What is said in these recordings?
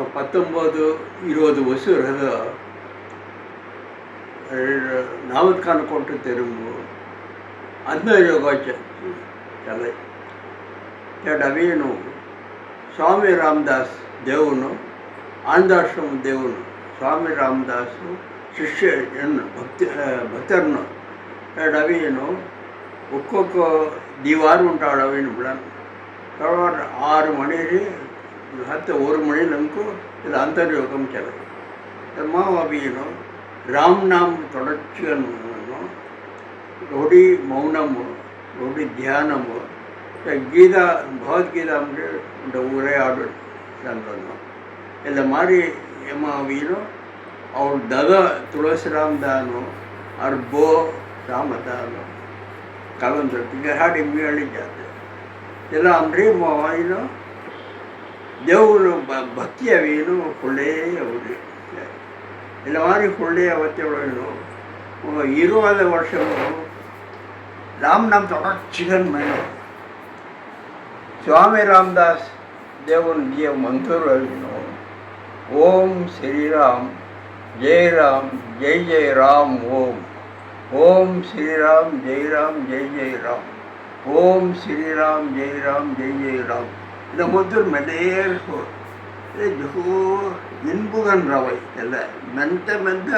పంతొమ్మిది ఇరవై வருஷம் నావద్ ఖాన్ திரும்பும் తెలుగు யோகாச்ச கலை వేణు. స్వామి రామదాస్ దేవును ఆంధ్రాశ్రమ దేవును స్వామి రామదాస్ శిష్య భక్తి భక్తర్ను. అవేను ఒక్కొక్క దివారు ఉంటాడు అవీను తర్వాత ఆరు మణిది ಹತ್ತು ಓರು ಮಣಿ ನಮಗೂ ಇದು ಅಂತರ್ಯೋಗಂ ಕೆಲವು தமாவாவியிலும் ராம்நாம் தொடர்ச்சியும் நொடி மௌனமோ நொடி தியானமோ கீதா பகவத்கீதா இந்த உரையாடல் சந்தோம் இந்த மாதிரி ஏமாவியிலும் அவர் தத துளசிராம் தானோ அவர் போ ராமதானோ கலந்து ಪಿಗಹಾಡಿ ಮೇಳಿ ಜಾತೆ இதெல்லாம் ಅಂಬ್ರಿ ಮಾವಿನೋ ದೇವರು ಬ ಭಕ್ತಿ ಅವೇನು ಒಳ್ಳೆ ಅವರು ಇಲ್ಲ ಮಾರಿ ಒಳ್ಳೆ ಅವತ್ತೇಳು இருபது வருஷமும் ராம் நாம் தொடர்ச்சிகள் மேலும் சுவாமி ராம்தாஸ் தேவன் ஜீய மந்தூர் ஓம் ஸ்ரீராம் ஜெய் ராம் ஜெய் ஜெய் ராம் ஓம் ஓம் ஸ்ரீராம் ஜெய் ராம் ஜெய் ஜெய் ராம் ஓம் ஸ்ரீராம் ஜெய் ராம் ஜெய் ஜெய் ராம் ನಮ್ಮದ್ರ ಮೆಡೇರ್ಹೋ ಅದೇ ಜಹೋ ಇನ್ಬುಗನ್ ರವೈ ಎಲ್ಲ ಮೆಂತ ಮೆಂತ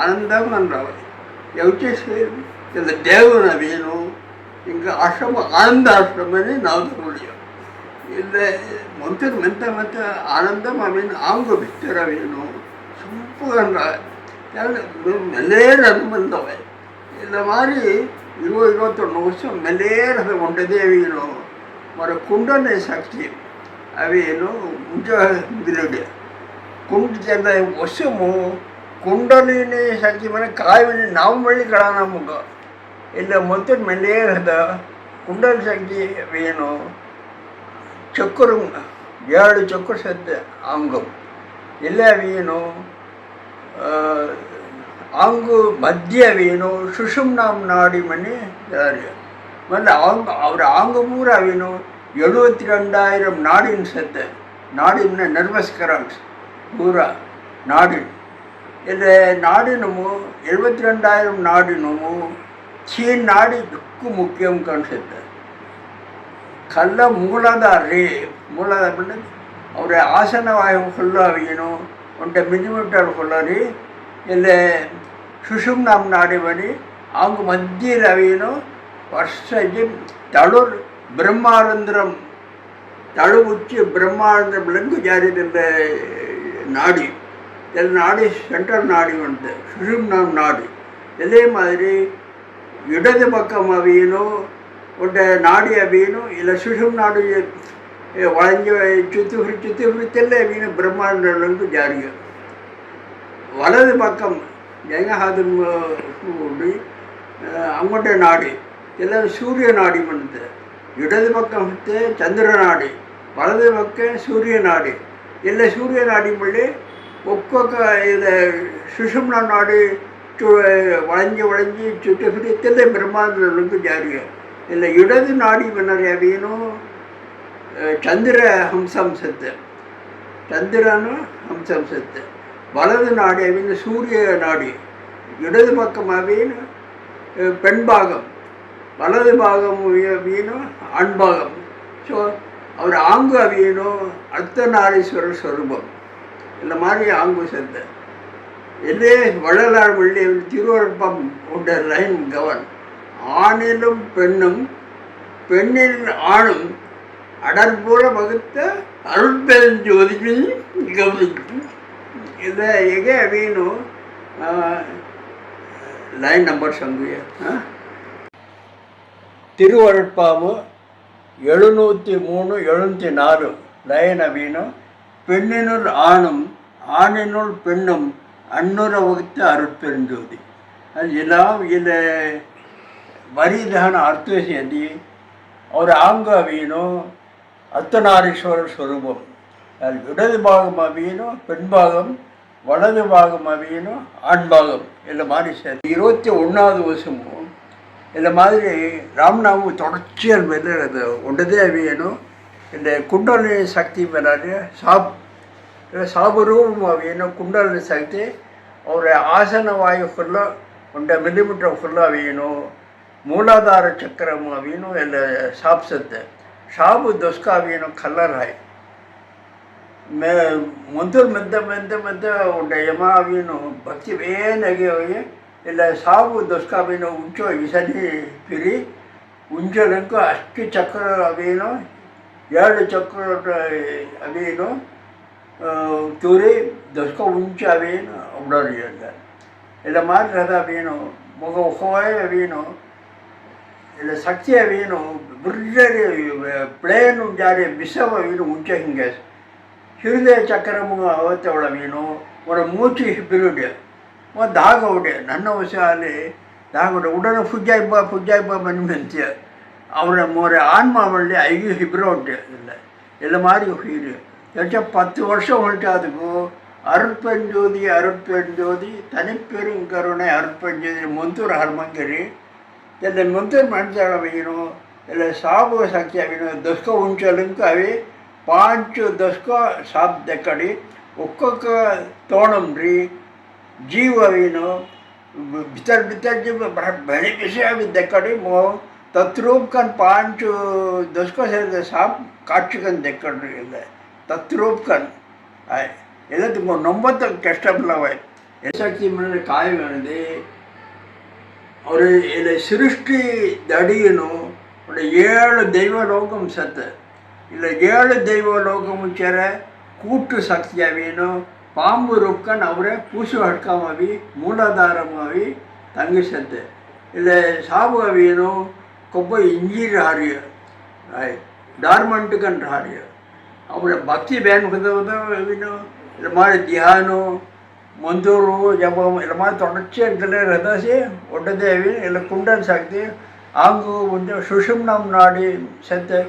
ಆನಂದಮನ್ ರವೈ ಯಾವಚೇ ಸೇರಿ இந்த தேவனவேனோ இங்கே ஆசிரம ஆனந்த ஆசிரமனே நான் சொல்லியும் இல்லை மொத்த மெத்த மெத்த ஆனந்தம் அப்படின்னு அவங்க பிக்டர வேணும் சூப்பர்ன்ற மெல்லேர் அனுமந்தவன் இந்த மாதிரி இருபது இருபத்தொன்று வருஷம் மெல்லேர் கொண்டதே வேணும் మనకుండనే శక్తి అవిను ఉద్యోగంధులుడు కుండు చెంద వశము కుండలిని శక్తి మన కాయని நாம் வழி காணாமுண்டோ இல்லை மொத்த மெல்லையே இருந்தா குண்டல் சக்தி வேணும் சொக்கரும் ஏழு சொக்கு சத்து ஆங்கும் இல்லை வேணும் ஆங்கு மத்திய வேணும் சுஷும் நாம் நாடி மணி வந்து ஆங்கு அவர் ஆங்கு பூரா வேணும் எழுபத்தி ரெண்டாயிரம் நாடின் சத்து நாடின்னு நர்வஸ் கரண்ட்ஸ் பூரா நாடின். இந்த நாடினமும் எழுபத்தி ரெண்டாயிரம் நாடினமும் ಚೀನ್ ನಾಡಿ ದಿಕ್ಕು ಮುಖ್ಯಂ ಕಾಣಿಸುತ್ತೆ ಕಲ್ಲ ಮೂಲದ ರೇ ಮೂಲದ ಅವರ ಆಸನ ಹೊಲ್ಲೋ ಏನು ಒಂಟೆ ಮಿಲಿಮೀಟರ್ ಹೊಲ್ಲರಿ ಇಲ್ಲಿ ಸುಷುಮ್ನಾಮ್ ನಾಡಿ ಬನ್ನಿ அவங்க மத்தியில் அவையினும் வருஷம் தளர் பிரம்மானந்திரம் தழுவுச்சு பிரம்மானந்தம் லிங்குஜாரி என்ற நாடி. என் நாடி சென்ட்ரல் நாடி வந்து சுஷும்னம் நாடி. இதே மாதிரி இடது பக்கம் அவியணும் உண்ட நாடி அவியணும் இல்லை சுஷும் நாடு வளைஞ்சு சுத்து சுத்து சுத்தல்ல அவியணும் பிரம்மாண்ட அளவுக்கு ஜாரியம் வலது பக்கம் ஜெயகாதன் அங்கோட்ட நாடு எல்லாம் சூரிய நாடி பண்ணுது இடது பக்கம் வந்து சந்திர நாடி வலது பக்கம் சூரிய நாடி. இல்லை ಸೂರ್ಯ ನಾಡಿ ಮಳ್ಳಿ ಒಕ್ಕೊಕ್ಕ ಇದು ಸುಷುಮ್ನ ನಾಡಿ ಚು ಒಳಂಜಿ ಒಳಂಜಿ ಚುಟ್ಟಿ ಸುರಿಯುತ್ತಲ್ಲೇ ಬ್ರಹ್ಮಾಂಡದೊಳಗೆ ஜாரியம் இல்லை இடது நாடி ಮನ್ನರೆ ಅವೇನು சந்திர ஹம்சம்சத்து சந்திரனு ஹம்சம்சத்து வலது நாடி அப்படின்னு சூரிய நாடி. இடது பக்கம் அப்படின்னு பெண்பாகம் வலது பாகம் வீணும் அன்பாகம் ஸோ அவர் ஆங்கு அவியனும் அர்த்தநாரீஸ்வரர் ஸ்வரூபம் இந்த மாதிரி ஆங்கு செத்த இதே வள்ளலார் வள்ளி திருவருப்பம் உண்ட லைன் கவன். ஆணிலும் பெண்ணும் பெண்ணில் ஆணும் அடற்போல வகுத்த அருட்பெருஞ்சோதியில் கவனிக்கும். இதை எங்கே அப்படின்னு லைன் நம்பர் சங்குயா திருவழுட்பாவு எழுநூற்றி மூணு எழுநூற்றி நாலு லயனவீனம் பெண்ணினுள் ஆணும் ஆணினுள் பெண்ணும் அன்னுற வகுத்து அருட்பெருஞ்சோதி. அது எல்லாம் இதில் வரிதான அர்த்த சேர்ந்தி ஒரு ஆங்க அவீனும் அர்த்தநாரீஸ்வரர் ஸ்வரூபம் இடது பாகம் அவியனும் பெண்பாகம் வலது பாகம் அவியனும் ஆண்பாகம் இல்லை மாதிரி சேர்ந்து. இருபத்தி ஒன்றாவது வருஷம் இந்த மாதிரி ராம்நாமம் தொடர்ச்சியாக வந்து எனக்கு ஒன்றதே வேணும் இந்த குண்டலி சக்தி மேலே சாப் சாபரூபம் அவையணும் குண்டலி சக்தி அவருடைய ஆசன வாயு ஃபுல்லாக ஒன்றை மில்லிமீட்டர் ஃபுல்லாக வேணும் மூலாதார சக்கரம் அவையணும் இல்லை சாப் சத்து. ஷாபு துஸ்கா அவையணும் கல்லராய் மெ முதல் மெந்த மெந்த மெந்த உடைய யமாவினும் பக்தி வேநகையும் ಇಲ್ಲ ಸಾವು ದೊಸ್ಕಾವೇನೋ ಉಂಚೋ ಇಸಲಿ ಪಿರಿ ಉಂಜಲಂಕು ಅಷ್ಟು ಚಕ್ರ ಅವೇನೋ ಎರಡು ಚಕ್ರ ಅವೇನು ತೂರಿ ದೊಸ್ಕ ಉಂಚು ಅವೇನು ಅವಡೋರು ಅಂತ ಇಲ್ಲ ಮಾಡಿರದ ಅವೇನು ಮಗ ಹೊಯ್ ಅವೇನು ಇಲ್ಲ ಶಕ್ತಿ ಅವೇನು ಬ್ರಿಡ್ಜರಿ ಪ್ಲೇನು ಜಾರಿ ಬಿಸವ ಅವೇನು ಉಂಚೆ ಹಿಂಗೆ ಹೃದಯ ಚಕ್ರ ಅವತ್ತವಳವೇನು ಅವರ ಮೂಚಿ ಬಿರುಡೆ ஒரு தாக உடைய நன்ன விஷயம் தாக உடனே புஜாய்ப்பா புஜாய்ப்பா பண்ணி மெந்திய அவரை ஒரு ஆன்மாவள்ளி ஐயோ ஹிப்ரோட்டு இல்லை இல்லை மாதிரி ஹீரு ஏச்சா பத்து வருஷம் வந்துட்டு அருட்பெஞ்சோதி அருட்பெஞ்சோதி தனிப்பெருங்கருணை அருட்பெஞ்சோதி முந்தூர் ಹರ್ಮಂಗರಿ ಎಲ್ಲ ಮುಂತೂರು ಮನುಷ್ಯ ಅವೇನು ಎಲ್ಲ ಸಾಬು ಶಕ್ತಿ ಅವೇನು ದಸ್ಕ ఉంచలింక అవి పాంచు దస్క సాబ్ దెక్కడి ఒక్కొక్క తోణంరి జీవ ಜೀವವೇನು भितर भितर जे बेनिफिशिया विद्या कडे मग तत्रोपकन पांच दसको से साप काटचिकन देकड ಇದೆ ತತ್ರೋಪಕನ್ ಆಯ್ ಎಲ್ಲ ತುಂಬ ನೊಂಬತ್ತು ಕಷ್ಟಪಡಲವಾಯ್ ಎಸಕ್ತಿ ಮೇಲೆ ಕಾಯಿ ಬಂದು ಅವರು ಇಲ್ಲಿ ಸೃಷ್ಟಿ ದಡಿಯನು ಒಂದು ಏಳು ದೈವಲೋಕಂ ಸತ್ತು ಇಲ್ಲ ಏಳು ದೈವಲೋಕಂ ಚೇರ ಕೂಟ್ಟು ಸತ್ಯವೇನು ಪಾಂಬು ರುಬ್ಕೊಂಡು ಅವರೇ ಪೂಸು ಹಡ್ಕೊಂಬವಿ ಮೂಲಾಧಾರಮವಿ ತಂಗಿಸಂತೆ ಇಲ್ಲಿ ಸಾವುಗವೇನು ಕೊಬ್ಬ ಇಂಜೀರ್ ಹಾರಿಯ ಡಾರ್ಮಂಟ್ ಕಂಡು ಹಾರಿಯ ಅವರ ಭಕ್ತಿ ಬ್ಯಾನ್ ಬಂದವೇನು இது மாதிரி தியானம் மந்தூரு ஜபம் இது மாதிரி தொடர்ச்சியாக இருக்கிற ரதாசி ஒட்டதேவி இல்லை குண்டன் சக்தி ஆங்கு வந்து சுஷும்னம் நாடி செத்த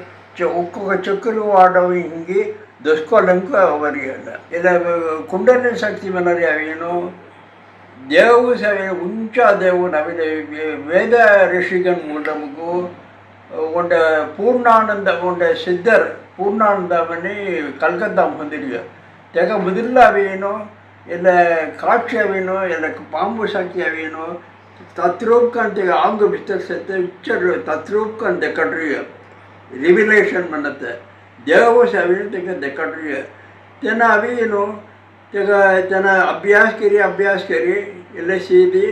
உக்கு சொக்குரு ஆடவும் இங்கே ದಸ್ಕೊಲಂಕು ಅವರಿಗೆಲ್ಲ ಇಲ್ಲ ಕುಂಡಲಿನ ಶಕ್ತಿ ಮನರಿ ಅವೇನು ದೇವು ಸವೆ ಉಂಚ ದೇವು ನವಿಲೆ ವೇದ ಋಷಿಗನ್ ಮೂಲಮಗೂ ಒಂದ ಪೂರ್ಣಾನಂದ ಒಂದ ಸಿದ್ಧರ್ ಪೂರ್ಣಾನಂದಮನಿ ಕಲ್ಕತ್ತಾ ಹೊಂದಿರಿಯ ತೆಗ ಮೊದಲ ಅವೇನು ಇಲ್ಲ ಕಾಕ್ಷಿ ಅವೇನು ಇಲ್ಲ ಪಾಂಬು ಶಕ್ತಿ ಅವೇನು ತತ್ರೂಪ್ಕಂತ ಆಂಗ ವಿಸ್ತರಿಸುತ್ತೆ ಇಚ್ಚರು ತತ್ರೂಪ್ಕಂತ ಕಡ್ರಿ ರಿವಿಲೇಷನ್ ಮನ್ನತ್ತೆ देव सगळें तांकां देखाडले तेन्ना हांवें न्हू ताका तेन्ना अभ्यास केली अभ्यास केली इल्लेशी ती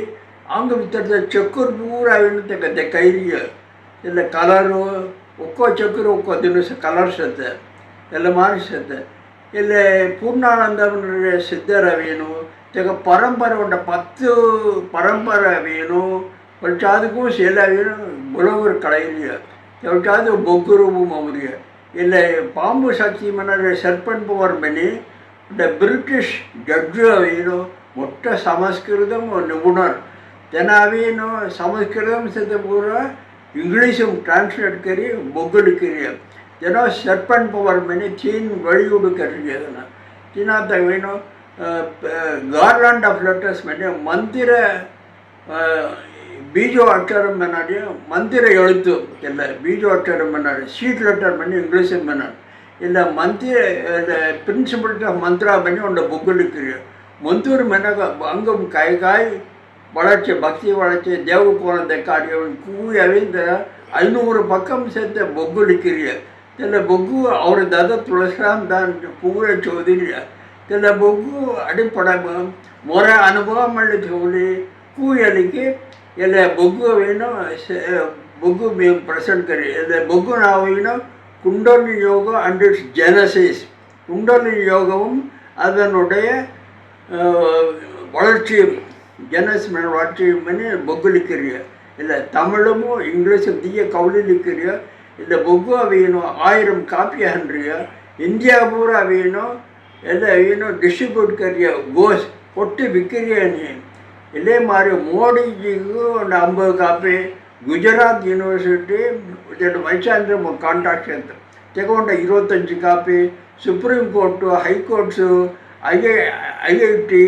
आंग भितर चक्कर दूर हांवें ताका देखायली तेन्ना कलर ఒక్కో చక్కెరు ఒక్కో దినుసు కలర్ సిద్ధ ಎಲ್ಲ ಮಾರಿ ಸಿದ್ಧ ಇಲ್ಲಿ ಪೂರ್ಣಾನಂದ ಸಿದ್ಧರವೇನು ತೆಗ ಪರಂಪರೆ ಉಂಟ ಪತ್ತು ಪರಂಪರವೇನು ಒಳ್ಚಾದಕ್ಕೂ ಸೇಲವೇನು ಬುಲವರು ಕಳೆಯಲಿಯ ಒಳ್ಚಾದ ಬೊಗ್ಗುರು ಮೌರಿಯ இல்லை பாம்பு சாட்சி மன்னர் செர்பன் புவர்மணி இந்த பிரிட்டிஷ் ஜட்ஜு ಏನು ಮೊಟ್ಟ ಸಂಸ್ಕೃತಂ ನಿಪುಣರ್ ಜನಾವೇನು ಸಂಸ್ಕೃತಂ ಸಿದ್ಧ ಪೂರ ಇಂಗ್ಲೀಷುം ಟ್ರಾನ್ಸ್ಲೇಟ್ ಕರಿ ಬೊಗ್ಗಡಿಕರಿ ಏನೋ ಸರ್ಪನ್ ಪವರ್ ಮೇಲೆ ಚೀನ್ ಬಳಿಯುಡು ಕರಿ ಅದನ್ನು ಚೀನಾದಾಗ ಏನು ಗಾರ್ಲ್ಯಾಂಡ್ ಆಫ್ ಲೆಟರ್ಸ್ ಮೇಲೆ ಮಂದಿರ பீஜோ அச்சாரம் பண்ணாடி மந்திர எழுத்து இல்லை பீஜோ அச்சாரம் பண்ணாடி சீட் லெட்டர் பண்ணி இங்கிலீஷும் பண்ணார் இல்லை மந்திர இந்த பிரின்சிபல்கிட்ட மந்திரா பண்ணி உன்னோட புக்கில் இருக்கிற மந்தூர் மெனக அங்கும் கை காய் வளர்ச்சி பக்தி வளர்ச்சி தேவ கோலத்தை காட்டி கூவி இந்த ஐநூறு பக்கம் சேர்த்த பொக்கு இருக்கிற இதில் பொக்கு அவர் தத துளசிராம் தான் பூரை சோதிரிய இதில் பொக்கு அடிப்படை முறை அனுபவம் சொல்லி கூயலுக்கு એટલે ભોગવીનો ભોગ મેં પ્રસન્ન કરી એટલે ભોગનાવીનો குண்டலி யோகம் அண்ட் இட்ஸ் ஜெனசிஸ் குண்டலி யோகமும் அதனுடைய வளர்ச்சியும் ஜெனஸ் வளர்ச்சியும் பண்ணி பொக்குலிக்கிறிய இல்லை தமிழும் இங்கிலீஷும் தீய கவுளிலிக்கிறிய இந்த பொக்கு அவையினும் ஆயிரம் காப்பி அன்றிய இந்தியா பூரா அவையினும் எல்லாம் அவையினும் டிஸ்ட்ரிபியூட் கரிய கோஸ் கொட்டி விற்கிறிய நீ. ಇದೇ ಮಾರಿ ಮೋಡಿಜಿಗೂ ಒಂದು ಐಂಬದು ಕಾಪಿ ಗುಜರಾತ್ ಯೂನಿವರ್ಸಿಟಿ ವೈಶಾಂದ್ರ ಕಾಂಟ್ರಾಕ್ಟ್ ಅಂತ ತಗೊಂಡ ಇರುವತ್ತಂಜು copy supreme court high courts I I I I T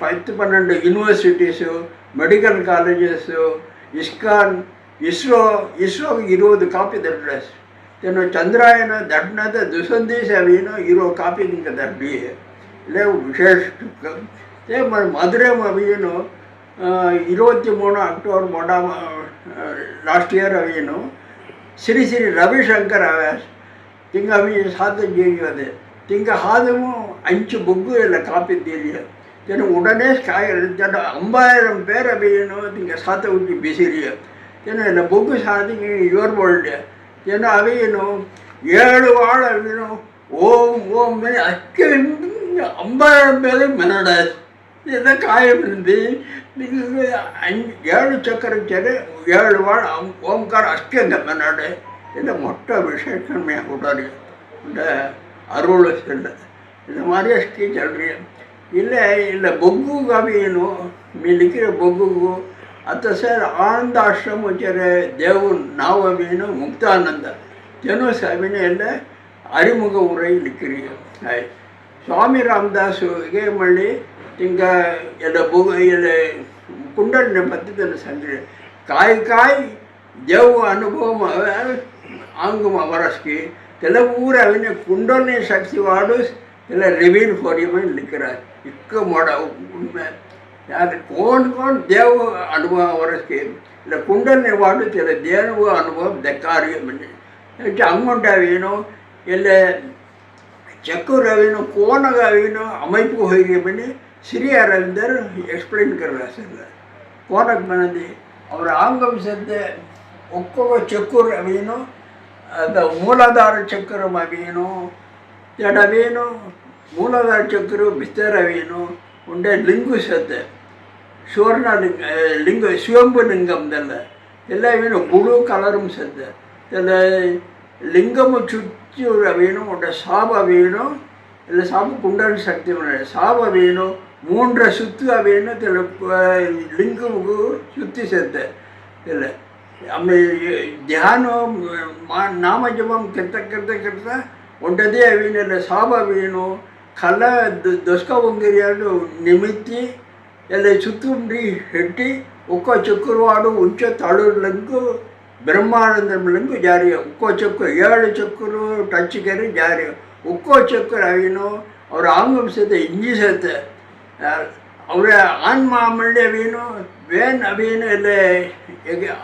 పత్తు పన్నెండు universities medical colleges ISKCON ISRO ఇస్రోకి ఇరవై కాపీ దడ్రస్ నేను చంద్రాయన దడ్నద దుసందేశ అవినో ఇరవై కాపీ ఇంకా దడ్డి లేవు విశేష அதே மாதிரி மதுரை அவியனும் இருபத்தி மூணு அக்டோபர் மூணாம் லாஸ்ட் இயர் அவியனும் ஸ்ரீ ஸ்ரீ ரவிசங்கர் அவேஸ் திங்க அவிய சாத்தம் ஜீவியது திங்க ஆதமும் அஞ்சு புக்கு இதில் காப்பி தெரியும் தினம் உடனே ஜன ஐம்பதாயிரம் பேர் அவியனும் திங்க சாத்த ஊற்றி பிசிறியும் தினம் இந்த புக்கு சாதிங்க யுவர் வேர்ல்டு தினம் அவியனும் ஏழு வாழ் அவியனும் ஓம் ஓம் அக்கம் ஐம்பதாயிரம் பேர் மெனடாஸ் இதை காய விழுந்து ஏழு சக்கரை சரி ஏழு வாழ் ஓம்கார அஷ்டங்க மன்னாடு இதை மொட்டை விசேஷமையாக விட்டாரு இந்த அருள் செல்ல. இந்த மாதிரி அஷ்டி சொல்கிறேன் இல்லை இல்லை பொக்கு கவியனும் ಮಿಲಿಕಿರ ಬೊಗ್ಗುಗು ಅತ್ತ ಸರ್ ಆನಂದ ಆಶ್ರಮ ವಚರೆ ದೇವನ್ ನಾವೀನು ಮುಕ್ತಾನಂದ ಜನ ಸಾವಿನ ಎಲ್ಲ ಅರಿಮುಗ ಉರೈ ಲಿಕ್ಕಿರಿ ಆಯ್ ಸ್ವಾಮಿ ರಾಮದಾಸ್ ಹೇಗೆ ఇంకా ఇలా భూమి ఇలా కుండలిని పద్ధతిని సంజయ కాయి కాయి జవు అనుభవం ఆంగం అవరస్కి తెల ఊరు అవిన కుండల్ని శక్తి వాడు ఇలా రివీల్ ఫోర్ ఇమని లిక్కరా ఇక్క మొడ అది కోన్ కోన్ దేవ అనుభవం అవరస్కి ఇలా కుండల్ని వాడు తెల దేవు అనుభవం దక్కారియమని அங்குண்டாவீனோ இல்லை செக்குரவினோ கோணகாவினோ அமைப்பு ஹைரியமனு શ્રી અંદર એક્સપ્લેન કરેલા છે કોનક મનંદી ಅವರ ಆಂಗಂಶದ್ದೇ ಒಕ್ಕೊಬ್ಬ ಚಕ್ಕುರವೇನು ಅದು ಮೂಲಾಧಾರ ಚಕ್ಕರಮವೇನು ಎಡವೇನು ಮೂಲಾಧಾರ ಚಕ್ಕರು ಬಿತ್ತರವೇನು ಉಂಡೆ ಲಿಂಗು ಸತ್ತೆ ಸುವರ್ಣ ಲಿಂಗ ಲಿಂಗ ಶಿವಂಬು ಲಿಂಗಮ್ದಲ್ಲ ಎಲ್ಲವೇನು ಗುಳು ಕಲರಂ ಸತ್ತೆ ಎಲ್ಲ ಲಿಂಗಮು ಚುಚ್ಚುರವೇನು ಉಂಡೆ ಸಾಬವೇನು ಎಲ್ಲ ಸಾಬು ಕುಂಡಲ ಶಕ್ತಿ ಸಾಬವೇನು மூன்றை சுத்து அப்படின்னு திரு லிங்கமுக்கு சுத்தி சேர்த்த இல்லை நம்ம தியானம் நாம ஜபம் கிட்ட கிட்ட கிட்ட ஒன்றதே அவீனில் சாப வீணும் கலை ದೊಸ್ಕ ಬಂಗಿರಿಯಾಡು ನಿಮಿತ್ತಿ ಎಲ್ಲ ಸುತ್ತುಂಡಿ ಹೆಟ್ಟಿ ಒಕ್ಕ ಚಕ್ಕುರವಾಡು ಉಂಚ ತಳುರ್ಲಂಕು ಬ್ರಹ್ಮಾನಂದಂಕು ಜಾರಿ ಒಕ್ಕೋ ಚಕ್ಕು ಏಳು ಚಕ್ಕರು ಟಚ್ ಕೆರೆ ಜಾರಿ ಒಕ್ಕೋ ಚಕ್ಕರು ಅವಿನೋ ಅವ್ರ ಆಂಗಮ್ ಸಹಿತ ಇಂಜಿ ಸಹಿತ ಅವರ ಆನ್ಮ ಮಳ್ಯವೇನು ವೇನ್ ಅವೇನು ಎಲ್ಲ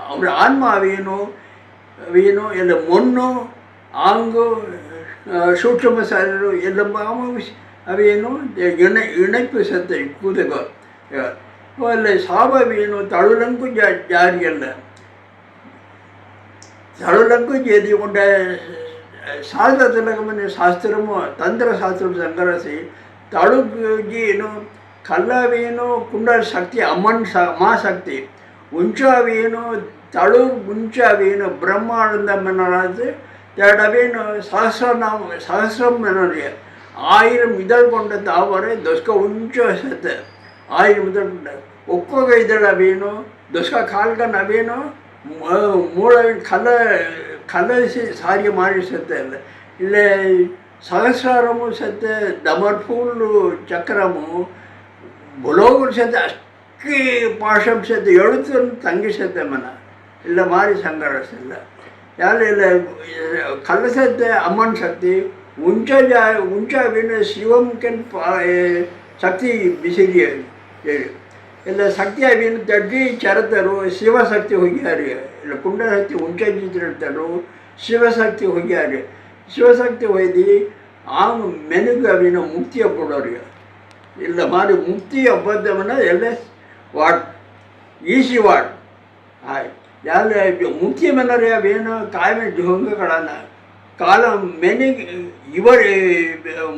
ಅವರ ಆನ್ಮ ಅವೇನು ಅವೇನು ಎಲ್ಲ ಮೊನ್ನು ಆಂಗು ಸೂಕ್ಷ್ಮ ಸಾರರು ಎಲ್ಲ ಅವೇನು ಇಣ ಇಣಪು ಸತ್ತ ಕೂದಗ ಅಲ್ಲ ಸಾವವೇನು ತಳುಲಂಕು ಜಾ ಜಾರಿಯಲ್ಲ தருளங்கு செய்தி கொண்ட சாஸ்திர திலகம்னு சாஸ்திரமும் தந்திர சாஸ்திரம் சங்கரசி தழுக்கு ஜீனும் ಕಲ್ಲವೇನು ಕುಂಡಲಶಕ್ತಿ ಅಮನ್ ಸ ಮಾಸಕ್ತಿ ಉಂಚಾವೇನು ತಳು ಮುಂಚಾವೇನು பிரம்மானந்தம் என்னது? தேடவேனு சகசிரநாம சகசிரம் என்னுடைய ஆயிரம் இதழ் கொண்ட தாவரை தொஸ்க உஞ்ச சத்து. ஆயிரம் இதழ் கொண்ட ஒக்கொக இதழ வேணும் தொஸ்க கால்கன் வேணும் மூளைவின் கலை கலை சாரிய மாதிரி சத்து. இல்லை இல்லை சகசிரமும் சத்து தமர்பூல் சக்கரமும் ಬುಲೋಗ್ರ ಸಹಿತ ಅಷ್ಟು ಪಾಶಂ ಸಹಿತ ಎಳುತ್ತ ತಂಗಿ ಮನ. ಇಲ್ಲ ಮಾರಿ ಸಂಗಡಿಸಿಲ್ಲ ಯಾರು ಇಲ್ಲ ಕಲಸದ್ದೆ ಅಮ್ಮನ ಶಕ್ತಿ ಉಂಚ ಜಾ ಉಂಚ ವಿನ ಶಿವಮುಖನ್ ಶಕ್ತಿ ಬಿಸಿರಿ ಹೇಳಿ ಇಲ್ಲ ಶಕ್ತಿ ಆಗಿನ ದಡ್ಡಿ ಚರತರು ಶಿವಶಕ್ತಿ ಹೋಗ್ಯಾರಿ. ಇಲ್ಲ ಕುಂಡಶಕ್ತಿ ಉಂಚ ಜಿತ್ತರು ಶಿವಶಕ್ತಿ ಹೋಗ್ಯಾರಿ. ಶಿವಶಕ್ತಿ ಹೋಯ್ದು ಆ ಮೆನುಗವಿನ ಮುಕ್ತಿಯ ಕೊಡೋರಿಗೆ இந்த மாதிரி முக்தி ஒப்பந்தம்னா எல்எஸ் வாட்? Easy what? யாரு முக்கியம் என்னறையா வேணும்? காயமே ஜோங்கக்கடான காலம் மெனி இவர்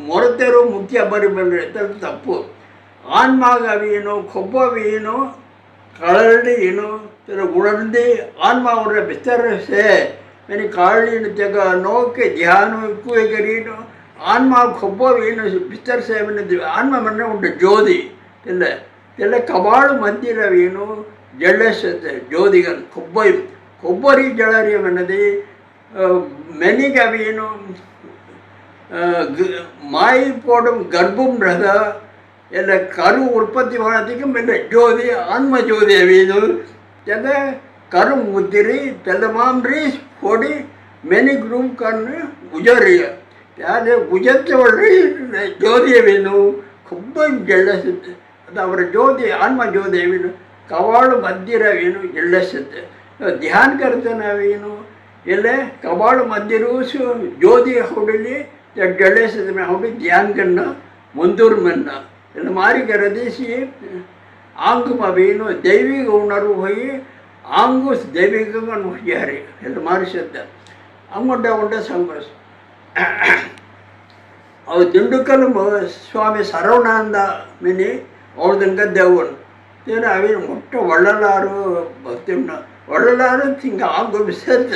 முறத்தேரும் முக்கிய பரிபண்ணிடத்தில் தப்பு. ஆன்மாக வீணும் கொப்ப வீணும் கலரடி இனும் திரு உணர்ந்து ஆன்மாவுடைய விஸ்தரசே. மெனி காலின நோக்கி தியானம் கூறினோம் ಆನ್ಮಾಕ್ಕೊಬ್ಬ ಏನು ವಿಸ್ತರಿಸೇವನದ್ದು ಆನ್ಮ ಮನೆ ಉಂಟು ಜ್ಯೋತಿ ಇಲ್ಲ ಎಲ್ಲ ಕಬಾಳು ಮಂದಿರವೇನು ಜಳ್ಳಸತೆ ಜ್ಯೋತಿಗಳು ಕೊಬ್ಬರಿ ಕೊಬ್ಬರಿ ಜಳರಿಯವನ್ನದಿ ಮೆನಿಗವೇನು மாயை போடும் கர்ப்பம் ரத என்ற கரு உற்பத்தி வானத்துக்கும் என்ற ஜோதி ஆன்ம ஜோதி அவியது என்ற கரும் முத்திரி தெல்லமாம் ரீஸ் கொடி மெனி குரூப் கண்ணு உஜரிய ಆದರೆ ಭುಜಕ್ಕೆ ಒಳ್ಳೆ ಜ್ಯೋತಿಯವೇನು? ಕೊಬ್ಬ ಗೆಳ್ಳಸುತ್ತೆ ಅದು ಅವರ ಜ್ಯೋತಿ ಆನ್ಮ ಜ್ಯೋತಿಯವೇನು ಕವಾಳು ಮಂದಿರವೇನು ಗೆಳ್ಳಸುತ್ತೆ ಧ್ಯಾನ ಕರ್ತನವೇನು ಎಲ್ಲ ಕವಾಳು ಮಂದಿರವು ಸು ಜ್ಯೋತಿ ಹೊಡಲಿ ಮೇಲೆ ಹೊಡಿ ಧ್ಯಾನ ಕಣ್ಣ ಮುಂದೂರು ಮನ್ನ. ಎಲ್ಲ ಮಾರಿಗೆ ರದಿಸಿ ಆಂಗುಮವೇನು ದೈವಿ ಉಣ್ಣರು ಹೋಗಿ ಆಂಗು ದೈವಿಕ ಹೊಯ್ಯಾರಿ ಎಲ್ಲ ಮಾರಿಸುತ್ತೆ ಅಂಗೊಂಡ, ಉಂಡೆ ಸಂಭ್ರಮ అవి తిండుకలు స్వామి ಸರವಣಾನಂದ మిని ಅವ್ರ ತನಕ నేను అవి మొట్ట వళ్ళలారు భక్తి వళ్ళలారు ఇంకా ఆకు విసర్జ.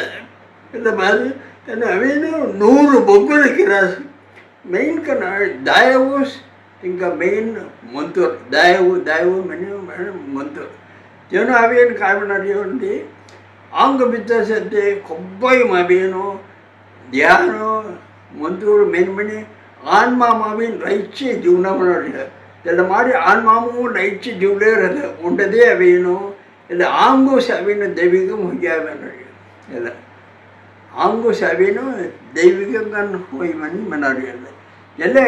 కానీ అవి నూరు బొగ్గులకి రాసి. మెయిన్ కన్నా దాయవు ఇంకా మెయిన్ మంతురు దాయవు దాయవు మెయిన్ మంతూర్ నేను అవి కాబట్టి ఆంగు బిచ్చేసే మా అవేను ధ్యానం ಮಂಜೂರು ಮೆನ್ಮಣಿ ಆನ್ಮಾಮಾವಿನ ರೈಚಿ ಜೀವನವನ್ನು ಎಲ್ಲ ಮಾಡಿ ಆನ್ಮಾಮೂ ರೈಚಿ ಜೀವಲೇ ಇರೋದು ಉಂಡದೇ ಅವೇನು ಇಲ್ಲ ಆಂಗು ಸಾವಿನ ದೈವಿಕ ಮುಗಿಯಾವೇನು ಇಲ್ಲ ಆಂಗು ಸಾವಿನ ದೈವಿಕ ಹೋಯ್ಮನಿ ಮನೋರಿ ಅಲ್ಲ ಎಲ್ಲ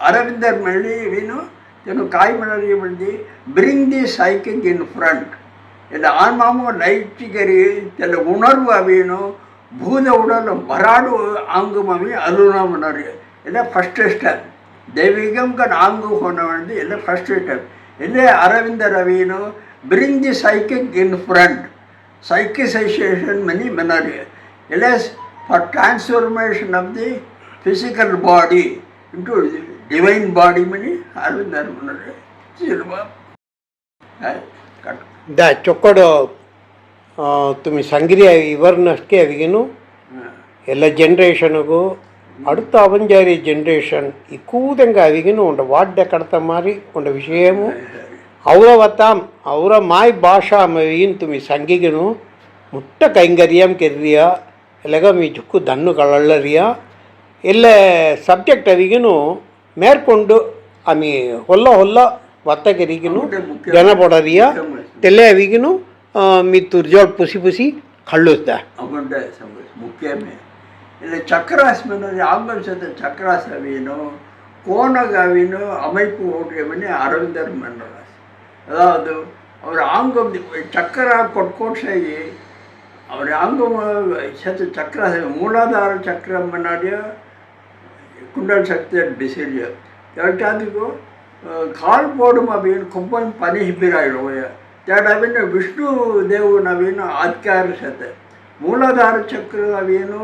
ಅರವಿಂದರ್ ಮಳ್ಳಿ ಏನು ಏನು ಕಾಯಿ ಮನೋರಿ ಬಂದು bring the psychic in front ಇಲ್ಲ ಆನ್ಮಾಮು ರೈಚಿಗರಿ ಎಲ್ಲ ಉಣರ್ವು ಅವೇನು பூத உடலும் வராடு ஆங்குமமே அருணாமனார். இதான் ஃபஸ்ட்டு ஸ்டெப் தெய்வீகம்கன் ஆங்கு போன வந்து இதான் ஃபஸ்ட்டு ஸ்டெப் இதே Aravinda ரவினு bring the psychic in front psychicisation மணி மெனரி இல்லை for transformation of the physical body into divine body மணி அரவிந்தர் முன்னாடி கரெக்ட் இந்த ತುಂಬಿ ಸಂಗ್ರಿ ಇವರನ್ನಷ್ಟೇ ಅವಿಗೇನು ಎಲ್ಲ ಜನ್ರೇಷನ್ಗೂ ಅಡುತ್ತ ಅವಂಜಾರಿ ಜನ್ರೇಷನ್ ಈ ಕೂದಂಗೆ ಅವಿಗೇನು ಒಂದು ವಾಡ್ಯ ಕಡತ ಮಾರಿ ಒಂದು ವಿಷಯವು ಅವರ ವತಾಮ್ ಅವರ ಮಾಯ್ ಭಾಷಾ ಮವಿಗಿನ ತುಮಿ ಸಂಗಿಗೇನು ಮುಟ್ಟ ಕೈಂಗರಿಯಂ ಕೆರಿಯ ಎಲ್ಲಗ ಮೀ ಜುಕ್ಕು ದನ್ನು ಕಳಳ್ಳರಿಯ ಎಲ್ಲ ಸಬ್ಜೆಕ್ಟ್ ಅವಿಗೇನು ಮೇರ್ಕೊಂಡು ಆಮಿ ಹೊಲ್ಲ ಹೊಲ್ಲ ವತ್ತಗೆರಿಗಿನು ಜನ ಬಡರಿಯ ತಲೆ ಅವಿಗೂ ಮಿತ್ತು ರಿಜಾರ್ಟ್ ಪುಸಿ ಪುಸಿ ಕಳ್ಳುತ್ತ ಅಗೊಂಡೆ ಮುಖ್ಯಮೇ ಇಲ್ಲಿ ಚಕ್ರಾಸ್ಮೀನು ಆಂಗ್ಲದ ಚಕ್ರಾಸವೀನು கோணகாவினோ அமைப்பு ஓட்டுகவினே அரவிந்தர் மன்னராஸ் அதாவது அவர் ஆங்கம் சக்கரா கொட்கோட்டையி அவர் ஆங்கம் சேர்த்து சக்கரா மூலாதார சக்கரம் முன்னாடியோ குண்டல் சக்தி டிசிலியோ எட்டாவதுக்கோ கால் போடும் அப்படின்னு கும்பன் பனி ஹிப்பிராயிடும் ನವೇನು ವಿಷ್ಣು ದೇವು ನಾವೇನು ಅಧಿಕಾರಿಸತ್ತೆ ಮೂಲಾಧಾರ ಚಕ್ರ ನಾವೇನು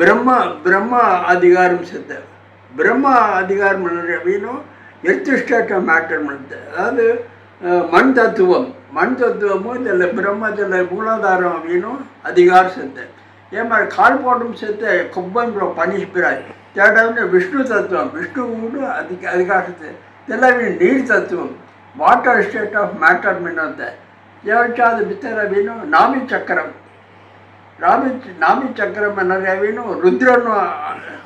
ಬ್ರಹ್ಮ ಬ್ರಹ್ಮ ಅಧಿಕಾರಿಸುತ್ತೆ ಬ್ರಹ್ಮ அதிகாரம் பண்ணுற அப்படின்னும் எர்த்திஷ்டத்தை மேட்டர் பண்ணுது அதாவது மண் தத்துவம். மண் தத்துவமும் இதில் பிரம்மத்தில் மூலாதாரம் அப்படின்னும் அதிகாரம் செத்து. ஏன் மாதிரி கால் போட்டும் செத்து கொம்பம் பனிஷ்பிராய் தேர்டாவது விஷ்ணு தத்துவம். விஷ்ணுவோட அதிக அதிகாரத்தை இதெல்லாம் நீர் தத்துவம் water state of matter ಮಿನ್ನಂತೆ ಯಾವಚಾದ ಬಿತ್ತರವೇನು ನಾಮಿ ಚಕ್ರಂ Rami ನಾಮಿ ಚಕ್ರಂ ಅನ್ನೋದೇವೇನು ರುದ್ರನು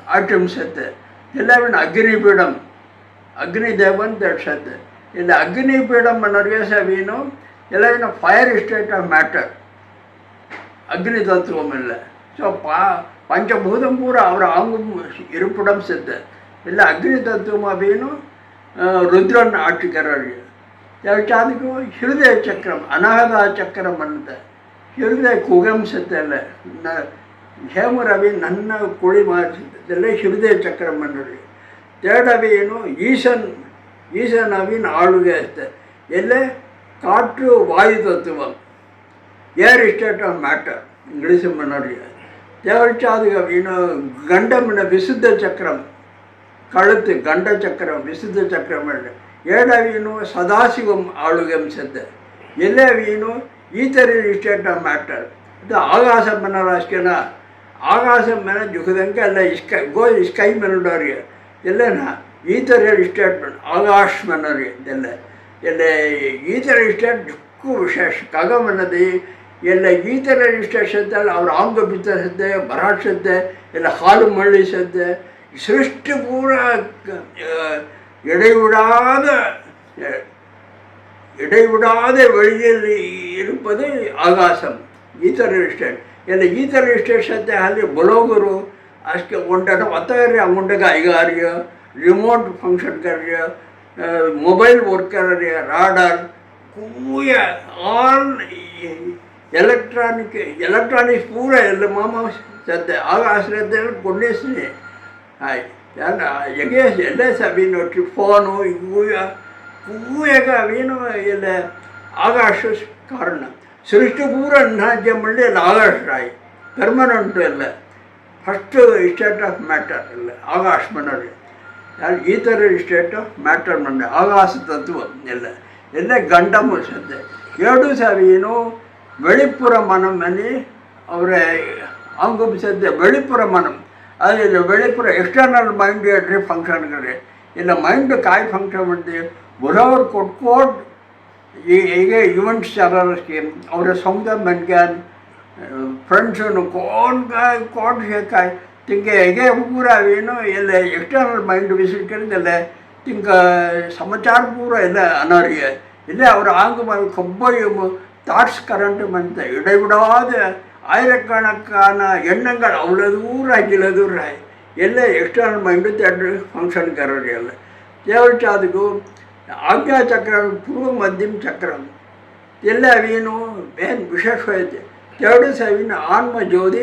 ಆಚರಿಸುತ್ತೆ ಎಲ್ಲವೇನು ಅಗ್ನಿಪೀಡಂ ಅಗ್ನಿದೇವನ್ ದರ್ಶತ್ತೆ ಇಲ್ಲ ಅಗ್ನಿಪೀಡಂ ಅನ್ನೋರಿಗೆ ಸವೇನು ಎಲ್ಲವೇನು ಫೈರ್ ಸ್ಟೇಟ್ ಆಫ್ ಮ್ಯಾಟರ್ அக்னி தத்துவம் இல்லை ஸோ பா பஞ்சபூதம் பூரா அவர் அவங்க இருப்பிடம் செத்த இல்லை அக்னி தத்துவம் அப்படின்னு அஹ், ருத்ரன் ஆட்சிக்கிறாரு அதுக்கு ஹிருதய சக்கரம் அனாகதா சக்கரம் ಅನ್ನತ್ತೆ ಹೃದಯ ಕುಗಂಸತ್ತೆಲ್ಲ ಹೇಮರವಿ ನನ್ನ ಕುಳಿ ಮಾಡಿಸಿದ್ದೆಲ್ಲ ಹೃದಯ ಚಕ್ರ ಮನ್ನರಿ ತೇಡವಿ ಏನು ಈಶನ್ ಈಶನ್ ಅವಿನ ಆಳುಗೆ ಅಷ್ಟೆ ಎಲ್ಲೇ ಕಾಟು ವಾಯು ತತ್ವ air state of matter English மன்னரிய தேவச்சாதுக இன்னும் கண்டமின விசுத்த சக்கரம் கழுத்து ಗಂಡ ಚಕ್ರಂ ವಿಶುದ್ಧ ಚಕ್ರಂ ಏಡವೀನು ಸದಾಶಿವಂ ಆಳುಗಂಸತ್ತೆ ಎಲ್ಲವೀನು ಈತರಿ ಸ್ಟೇಟ್ ಆಫ್ ಮ್ಯಾಟರ್ ಇದು ಆಕಾಶ ಮನರಾಷ್ಟ್ರನ ಆಕಾಶ ಮನ ಜುಗದಂಗೆ ಎಲ್ಲ ಇಸ್ಕ ಗೋ ಸ್ಕೈ ಮೆನಡೋರಿಗೆ ಎಲ್ಲನ ಈತರ ಸ್ಟೇಟ್ಮೆಂಟ್ ಆಕಾಶ್ ಮನರಿ ಎಲ್ಲ ಎಲ್ಲ ಈತರ ಸ್ಟೇಟ್ ಜುಕ್ಕು ವಿಶೇಷ ಕಗಮನದಿ ಎಲ್ಲ ಈತರ ಸ್ಟೇಷನ್ದಲ್ಲಿ ಅವ್ರ ಆಂಗ ಬಿತ್ತರಿಸತ್ತೆ ಭರಾಡ್ಸತ್ತೆ ಎಲ್ಲ ಹಾಲು ಮಳ್ಳಿಸತ್ತೆ ಸೃಷ್ಟಿ ಪೂರ அஹ், இடைவிடாத அஹ், இடைவிடாத வெளியில் இருப்பது ஆகாசம் ಈಥರ್ ಇಸ್ಟೇಟ್ ಎಲ್ಲ ಈಥರ್ ಇಸ್ಟೇಟ್ ಸದ್ಯ ಅಲ್ಲಿ ಬ್ಲೋಗರು ಅಷ್ಟೇ ಉಂಟು ಒತ್ತಗಾರಿ ಉಂಡಗ ಐಗಾರಿಯ ರಿಮೋಟ್ ಫಂಕ್ಷನ್ ಕರಿಯ ಮೊಬೈಲ್ ವರ್ಕ್ ಕರಿಯ ರಾಡರ್ ಕೂಯ ಆಲ್ ಎಲೆಕ್ಟ್ರಾನಿಕ್ ಎಲೆಕ್ಟ್ರಾನಿಕ್ಸ್ ಪೂರ ಎಲ್ಲ ಮಾಮ ಸದ್ಯ ಆಗ ಆಶ್ರಯದಲ್ಲಿ ಕೊಂಡೇಸ್ನಿ ಹಾಯ್ ಎಲ್ಲ ಎಗೆ ಎಲ್ಲ ಸಬೀನು ಫೋನು ಇವು ಕೂಯಗ ಅವೇನು ಎಲ್ಲ ಆಕಾಶ ಕಾರಣ ಸೃಷ್ಟಿ ಪೂರ ನಾಜ್ಯ ಮಳ್ಳಿ ಎಲ್ಲ ಆಕಾಶ ರಾಯ್ ಪರ್ಮನೆಂಟ್ ಎಲ್ಲ ಫಸ್ಟ್ ಸ್ಟೇಟ್ ಆಫ್ ಮ್ಯಾಟರ್ ಇಲ್ಲ ಆಕಾಶ ಮನೋರಿ ಯಾರು ಈ ಥರ ಸ್ಟೇಟ್ ಆಫ್ ಮ್ಯಾಟರ್ ಮಂಡ ಆಕಾಶ ತತ್ವ ಎಲ್ಲ ಎಲ್ಲ ಗಂಡ ಮುಗಿಸುತ್ತೆ ಎರಡು ಸಾವಿರ வெளிப்புற மனம் అని ಅವರ ಅಂಗುಪಿಸಿದ್ದೆ வெளிப்புற மனம் அதில் வெளிப்புற ಎಕ್ಸ್ಟರ್ನಲ್ ಮೈಂಡ್ ಹೇಳ್ರಿ ಫಂಕ್ಷನ್ಗಳು ಇಲ್ಲ ಮೈಂಡ್ ಕಾಯಿ ಫಂಕ್ಷನ್ ಮಾಡಿ ಬರೋರು ಕೊಟ್ಕೋಟ್ ಈಗ ಇವೆಂಟ್ಸ್ ಚಾಲರ್ಸ್ಗೆ ಅವರ ಸ್ವಂತ ಮನ್ಗ್ಯಾನ್ ಫ್ರೆಂಡ್ಸನ್ನು ಕೋನ್ ಕಾಯ್ ಕೋಟ್ ಕಾಯ್ ತಿಂಗೆ ಹೇಗೆ ಪೂರ ಏನು ಎಲ್ಲ ಎಕ್ಸ್ಟರ್ನಲ್ ಮೈಂಡ್ ವಿಸಿಟ್ ಕರೆದಲ್ಲ ತಿಂಕ ಸಮಾಚಾರ ಪೂರ ಎಲ್ಲ ಅನಾರ್ಯ ಇಲ್ಲ ಅವರ ஆங்கு கொப்பையும் தாட்ஸ் கரண்ட் மந்த இடைவிடாத ஆயிரக்கணக்கான எண்ணங்கள் அவ்வளோ தூரம் இவ்வளோ தூரம் ಎಲ್ಲ ಎಕ್ಸ್ಟರ್ನಲ್ ಮೈಂಡು ತೆರಡು ಫಂಕ್ಷನ್ ಕರೋರು ಎಲ್ಲ ದೇವಚಾದಕು ಆಜ್ಞಾ ಚಕ್ರ ಪೂರ್ವ ಮಧ್ಯಮ ಚಕ್ರ ಎಲ್ಲ ಅವೇನು ಏನು ವಿಶೇಷವಾಯ್ತು ಎರಡು ಸಾವಿನ ಆನ್ಮ ಜ್ಯೋತಿ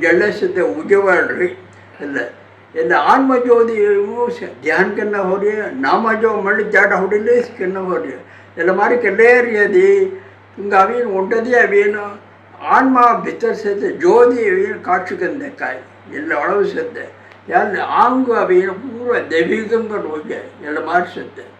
ಜಲಸತೆ ಉಜವಾಡ್ರಿ ಎಲ್ಲ ಎಲ್ಲ ಆನ್ಮ ಜ್ಯೋತಿ ಧ್ಯಾನ ಕನ್ನ ಹೋರಿ ನಾಮ ಜೋ ಮಳ್ಳಿ ಜಾಡ ಹೊಡಿಲಿ ಕನ್ನ ಹೋರಿ ಎಲ್ಲ ಮಾರಿ ಕೆಲ್ಲೇರಿಯದಿ ಹಿಂಗೆ ಅವೇನು ಉಂಟದಿ ಅವೇನು ஆன்மா பித்தர் சேர்த்து ஜோதியவையும் காட்சி கந்த காய் எல்லா அளவு சேர்த்தேன் யார் ஆங்கு அவையில் பூரா தெய்வீகங்கிற நோக்கி எல்லா மாதிரி சேர்த்தேன்